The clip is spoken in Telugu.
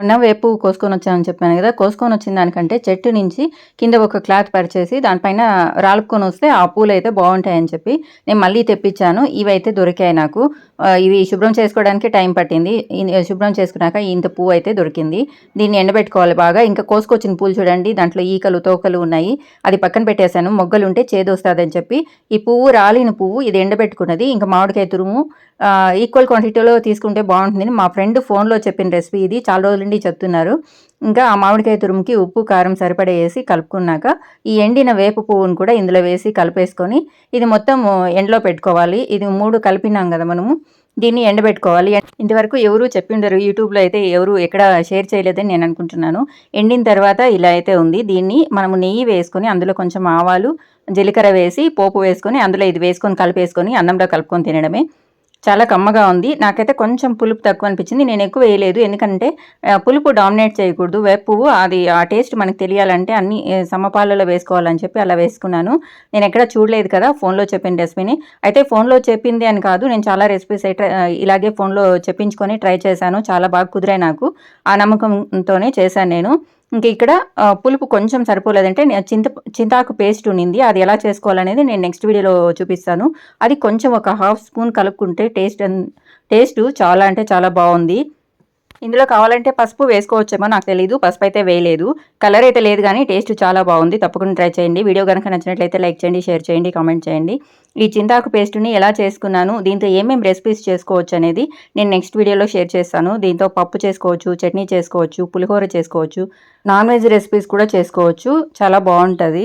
వేపు కోసుకొని వచ్చానని చెప్పాను కదా కోసుకొని వచ్చిన దానికంటే చెట్టు నుంచి కింద ఒక క్లాత్ పరిచేసి దానిపైన రాలుపుకొని వస్తే ఆ పూలు అయితే బాగుంటాయని చెప్పి నేను మళ్ళీ తెప్పించాను. ఇవైతే దొరికాయి నాకు. ఇవి శుభ్రం చేసుకోవడానికి టైం పట్టింది. శుభ్రం చేసుకున్నాక ఇంత పువ్వు అయితే దొరికింది. దీన్ని ఎండబెట్టుకోవాలి బాగా. ఇంకా కోసుకొచ్చిన పూలు చూడండి దాంట్లో ఈకలు తోకలు ఉన్నాయి. అది పక్కన పెట్టేశాను. మొగ్గలు ఉంటే చేదొస్తుందని చెప్పి. ఈ పువ్వు రాలిన పువ్వు ఇది ఎండబెట్టుకున్నది. ఇంకా మామిడికాయ తురుము ఈక్వల్ క్వాంటిటీలో తీసుకుంటే బాగుంటుంది మా ఫ్రెండ్ ఫోన్లో చెప్పిన రెసిపీ ఇది. చాలా రోజులు నుండి చెప్తున్నారు ఇంకా ఆ మామిడికాయ తురుముకి ఉప్పు కారం సరిపడా వేసి కలుపుకున్నాక ఈ ఎండిన వేప పువ్వును కూడా ఇందులో వేసి కలిపేసుకొని ఇది మొత్తం ఎండలో పెట్టుకోవాలి. ఇది మూడు కలిపినాం కదా మనము. దీన్ని ఎండబెట్టుకోవాలి. ఇంతవరకు ఎవరు చెప్పిండరు యూట్యూబ్లో అయితే ఎవరు ఎక్కడ షేర్ చేయలేదని నేను అనుకుంటున్నాను. ఎండిన తర్వాత ఇలా అయితే ఉంది. దీన్ని మనము నెయ్యి వేసుకొని అందులో కొంచెం ఆవాలు జీలకర్ర వేసి పోపు వేసుకొని అందులో ఇది వేసుకొని కలిపేసుకొని అన్నంలో కలుపుకొని తినడమే. చాలా కమ్మగా ఉంది. నాకైతే కొంచెం పులుపు తక్కువ అనిపించింది. నేను ఎక్కువ వేయలేదు. ఎందుకంటే పులుపు డామినేట్ చేయకూడదు. వేప పువ్వు అది ఆ టేస్ట్ మనకు తెలియాలంటే అన్ని సమపాలలో వేసుకోవాలని చెప్పి అలా వేసుకున్నాను. నేను ఎక్కడ చూడలేదు కదా ఫోన్లో చెప్పిన రెసిపీని. అయితే ఫోన్లో చెప్పింది అని కాదు. నేను చాలా రెసిపీస్ ఇలాగే ఫోన్లో చెప్పించుకొని ట్రై చేశాను. చాలా బాగా కుదిరాయి నాకు. ఆ నమ్మకంతోనే చేశాను నేను. ఇంక ఇక్కడ పులుపు కొంచెం సరిపోలేదంటే నేను చింత చింతాకు పేస్ట్ ఉండింది అది ఎలా చేసుకోవాలనేది నేను నెక్స్ట్ వీడియోలో చూపిస్తాను. అది కొంచెం ఒక హాఫ్ స్పూన్ కలుపుకుంటే టేస్ట్ టేస్ట్ చాలా అంటే చాలా బాగుంది. ఇందులో కావాలంటే పసుపు వేసుకోవచ్చేమో నాకు తెలియదు పసుపు అయితే వేయలేదు. కలర్ అయితే లేదు కానీ టేస్ట్ చాలా బాగుంది. తప్పకుండా ట్రై చేయండి. వీడియో కనుక నచ్చినట్లయితే లైక్ చేయండి షేర్ చేయండి కామెంట్ చేయండి. ఈ చింతాకు పేస్ట్ని ఎలా చేసుకున్నాను దీంతో ఏమేమి రెసిపీస్ చేసుకోవచ్చు అనేది నేను నెక్స్ట్ వీడియోలో షేర్ చేస్తాను. దీంతో పప్పు చేసుకోవచ్చు చట్నీ చేసుకోవచ్చు పులిహోర చేసుకోవచ్చు నాన్ వెజ్ రెసిపీస్ కూడా చేసుకోవచ్చు. చాలా బాగుంటుంది.